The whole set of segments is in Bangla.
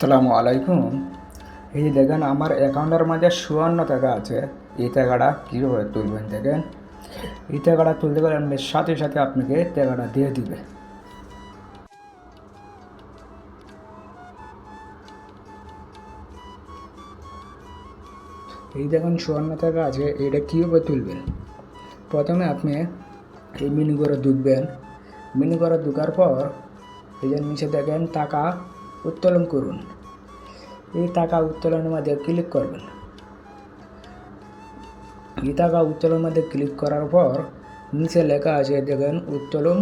আসসালামু আলাইকুম। এই যে দেখেন, আমার অ্যাকাউন্টের মাঝে চুয়ান্ন টাকা আছে। এই টাকাটা কীভাবে তুলবেন দেখেন? এই টাকাটা তুলতে গেলে আপনি সাথে সাথে আপনাকে টাকাটা দিয়ে দিবে। এই দেখেন, চুয়ান্ন টাকা আছে। এটা কীভাবে তুলবেন? প্রথমে আপনি এই মিনি করে ঢুকবেন। মিনি করে ঢুকার পর এই যে নিচে দেখেন, টাকা উত্তোলন করুন। এই টাকা উত্তোলনের মধ্যে ক্লিক করবেন। এই টাকা উত্তোলনের মধ্যে ক্লিক করার পর নিচে লেখা আছে, দেখেন উত্তোলন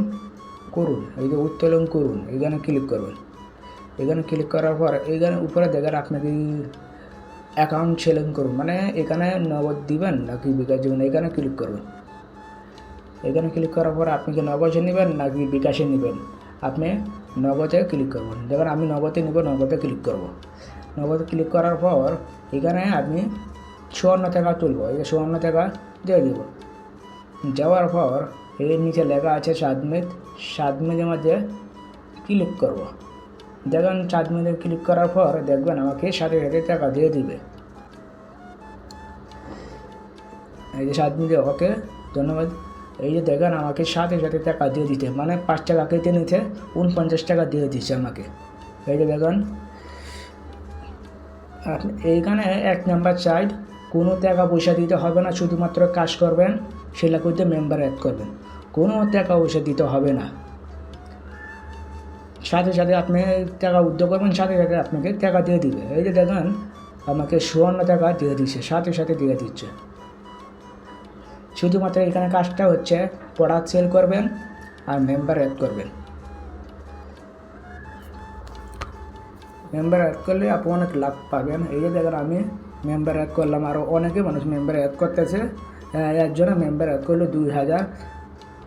করুন। এই যে উত্তোলন করুন, এখানে ক্লিক করবেন। এখানে ক্লিক করার পর এখানে উপরে দেখেন আপনাকে অ্যাকাউন্ট সেলিং করুন মানে এখানে নগদ দিবেন নাকি বিকাশ দিবেন, এখানে ক্লিক করবেন। এখানে ক্লিক করার পর আপনি কি নগদে নেবেন নাকি বিকাশে নেবেন? আপনি নগদে ক্লিক করবেন দেখুন আমি নগদে নেব, নগদে ক্লিক করব। নগদে ক্লিক করার পর এখানে আপনি চুয়ান্ন টাকা তুলব। এই চুয়ান্ন টাকা দিয়ে দেব। যাওয়ার পর এর নিচে লেখা আছে সাত মিনিট সাত মিনিটের মধ্যে ক্লিক করব। দেখুন সাত মিনিটে ক্লিক করার পর দেখবেন আমাকে সাথে সাথে টাকা দিয়ে দিবে। এই যে সাত মিনিটে ওকে ধন্যবাদ। এই যে দেখেন, আমাকে সাথে সাথে টাকা দিয়ে দিতে। মানে পাঁচ টাকা কেটে নিতে, উনপঞ্চাশ টাকা দিয়ে দিচ্ছে আমাকে। এই যে দেখেন এইখানে এক নাম্বার সাইড কোনো টাকা পয়সা দিতে হবে না, শুধুমাত্র কাজ করবেন, সেটা করতে মেম্বার অ্যাড করবেন। কোনো টাকা পয়সা দিতে হবে না। সাথে সাথে আপনি টাকা উদ্যোগ করবেন, সাথে সাথে আপনাকে টাকা দিয়ে দিবে। এই যে দেখেন, আমাকে সুবর্ণ টাকা দিয়ে দিচ্ছে, সাথে সাথে দিয়ে দিচ্ছে। শুধুমাত্র এখানে কাজটা হচ্ছে প্রোডাক্ট সেল করবেন আর মেম্বার অ্যাড করবেন। মেম্বার অ্যাড করলে আপনি অনেক লাভ পাবেন। এই যে দেখেন আমি মেম্বার অ্যাড করলাম আরও অনেকে মানুষ মেম্বার অ্যাড করতেছে। আহ, একজনে মেম্বার অ্যাড করল দুই হাজার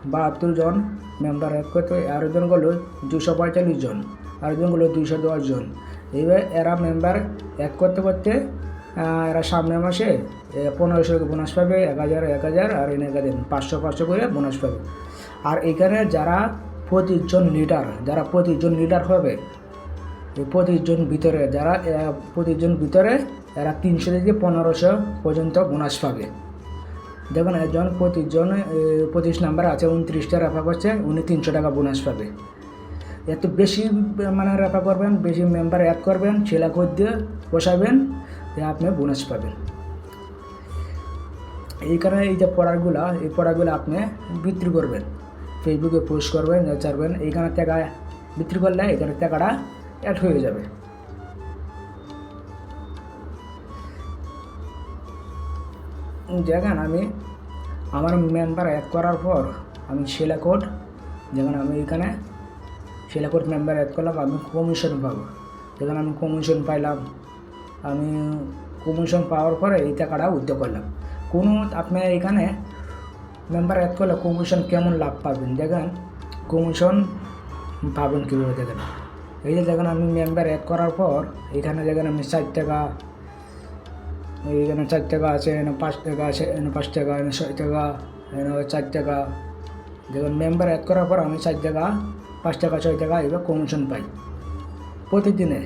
বাহাত্তর জন মেম্বার অ্যাড করতে। আরেকজন করল দুশো পঁয়তাল্লিশ জন আরেকজন করল দুইশো দশ জন। এইবার এরা মেম্বার অ্যাড করতে করতে এরা সামনের মাসে পনেরোশো বোনাস পাবে, এক হাজার এক হাজার, আর এনে দিন পাঁচশো পাঁচশো করে বোনাস পাবে। আর এখানে যারা প্রতিজন লিডার যারা প্রতিজন লিডার হবে প্রতিজন ভিতরে যারা প্রতিজন ভিতরে এরা তিনশো থেকে পনেরোশো পর্যন্ত বোনাস পাবে। দেখুন, একজন প্রতিজন পঁচিশ নাম্বার আছে, উনত্রিশটা রেফা করছে উনি তিনশো টাকা বোনাস পাবে। এত বেশি মানে রেফা করবেন, বেশি মেম্বার অ্যাড করবেন ছেলা দিয়ে বসাবেন যে আপনি বোনাস পাবেন। এই কারণে এই যে প্রোডাক্টগুলো এই প্রোডাক্টগুলো আপনি বিক্রি করবেন। ফেসবুকে পোস্ট করবেন ছাড়বেন এইখানে টাকা বিক্রি করলে এখানে টাকাটা অ্যাড হয়ে যাবে। দেখেন আমি, আমার মেম্বার অ্যাড করার পর আমি সেলা কোড যেমন আমি এখানে সেলা কোড মেম্বার অ্যাড করলাম, আমি কমিশন পাবো। যেখানে আমি কমিশন পাইলাম আমি কমিশন পাওয়ার পরে এই টাকাটা উদ্যোগ করলাম। কোনো আপনার এখানে মেম্বার অ্যাড করলে কমিশন কেমন লাভ পাবেন? দেখেন কমিশন পাবেন কীভাবে দেখেন? এই যে দেখেন, আমি মেম্বার অ্যাড করার পর এখানে দেখেন, আমি ষাট টাকা এইখানে চার টাকা আছে এখানে পাঁচ টাকা আছে এখানে পাঁচ টাকা এখানে ছয় টাকা এখানে চার টাকা। দেখুন মেম্বার অ্যাড করার পর আমি চার টাকা, পাঁচ টাকা, ছয় টাকা এবার কমিশন পাই। প্রতিদিনে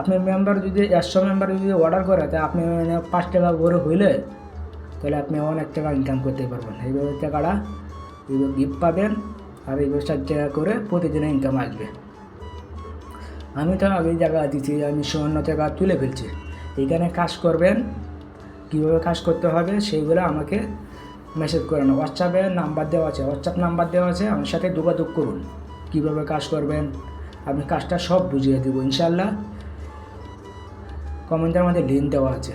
আপনি মেম্বার যদি একশো মেম্বার যদি অর্ডার করে, তা আপনি মানে পাঁচ টাকা করে হইলে, তাহলে আপনি অনেক টাকা ইনকাম করতে পারবেন। এইভাবে টাকাটা এইভাবে গিফট পাবেন আর এইভাবে চার টাকা করে প্রতিদিনে ইনকাম আসবে। আমি তো আগে জায়গা দিচ্ছি আমি সুবর্ণ টাকা তুলে ফেলছি। এখানে কাজ করবেন, কীভাবে কাজ করতে হবে সেইগুলো আমাকে মেসেজ করেন হোয়াটসঅ্যাপে নাম্বার দেওয়া আছে হোয়াটসঅ্যাপ নাম্বার দেওয়া আছে, আমার সাথে যোগাযোগ করুন। কীভাবে কাজ করবেন, আমি কাজটা সব বুঝিয়ে দেবো ইনশাল্লাহ কমেন্টের মধ্যে লিঙ্ক দেওয়া আছে।